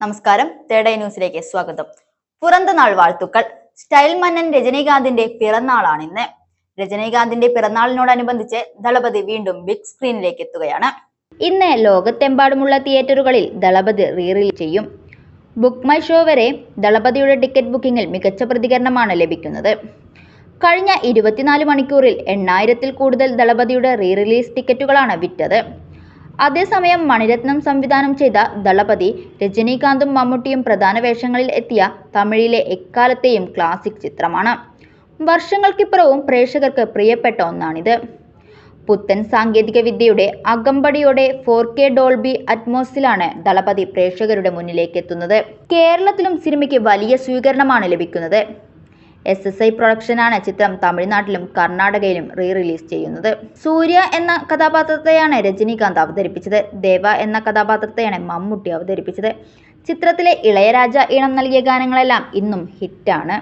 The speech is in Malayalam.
നമസ്കാരം. തേടൈ ന്യൂസിലേക്ക് സ്വാഗതം. പുറന്തനാൾ വാഴ്ത്തുക്കൾ. സ്റ്റൈൽ മന്നൻ രജനീകാന്തിന്റെ പിറന്നാളാണ് ഇന്ന്. രജനീകാന്തിന്റെ പിറന്നാളിനോടനുബന്ധിച്ച് ദളപതി വീണ്ടും ബിഗ് സ്ക്രീനിലേക്ക് എത്തുകയാണ്. ഇന്ന് ലോകത്തെമ്പാടുമുള്ള തിയേറ്ററുകളിൽ ദളപതി റീറിൽ ചെയ്യും. ബുക്ക് മൈ ഷോ വരെ ദളപതിയുടെ ടിക്കറ്റ് ബുക്കിംഗിൽ മികച്ച പ്രതികരണമാണ് ലഭിക്കുന്നത്. കഴിഞ്ഞ ഇരുപത്തിനാല് മണിക്കൂറിൽ എണ്ണായിരത്തിൽ കൂടുതൽ ദളപതിയുടെ റീ റിലീസ് ടിക്കറ്റുകളാണ് വിറ്റത്. അതേസമയം മണിരത്നം സംവിധാനം ചെയ്ത ദളപതി രജനീകാന്തും മമ്മൂട്ടിയും പ്രധാന വേഷങ്ങളിൽ എത്തിയ തമിഴിലെ എക്കാലത്തെയും ക്ലാസിക് ചിത്രമാണ്. വർഷങ്ങൾക്കിപ്പുറവും പ്രേക്ഷകർക്ക് പ്രിയപ്പെട്ട ഒന്നാണിത്. പുത്തൻ സാങ്കേതിക വിദ്യയുടെ അകമ്പടിയോടെ ഫോർ കെ ഡോൾബി അറ്റ്മോസിലാണ് ദളപതി പ്രേക്ഷകരുടെ മുന്നിലേക്ക് എത്തുന്നത് കേരളത്തിലും സിനിമയ്ക്ക് വലിയ സ്വീകരണമാണ് ലഭിക്കുന്നത്. എസ് എസ് ഐ പ്രൊഡക്ഷനാണ് ചിത്രം തമിഴ്നാട്ടിലും കർണാടകയിലും റീ റിലീസ് ചെയ്യുന്നത്. സൂര്യ എന്ന കഥാപാത്രത്തെയാണ് രജനീകാന്ത് അവതരിപ്പിച്ചത്. ദേവ എന്ന കഥാപാത്രത്തെയാണ് മമ്മൂട്ടി അവതരിപ്പിച്ചത്. ചിത്രത്തിലെ ഇളയരാജ ഈണം നൽകിയ ഗാനങ്ങളെല്ലാം ഇന്നും ഹിറ്റാണ്.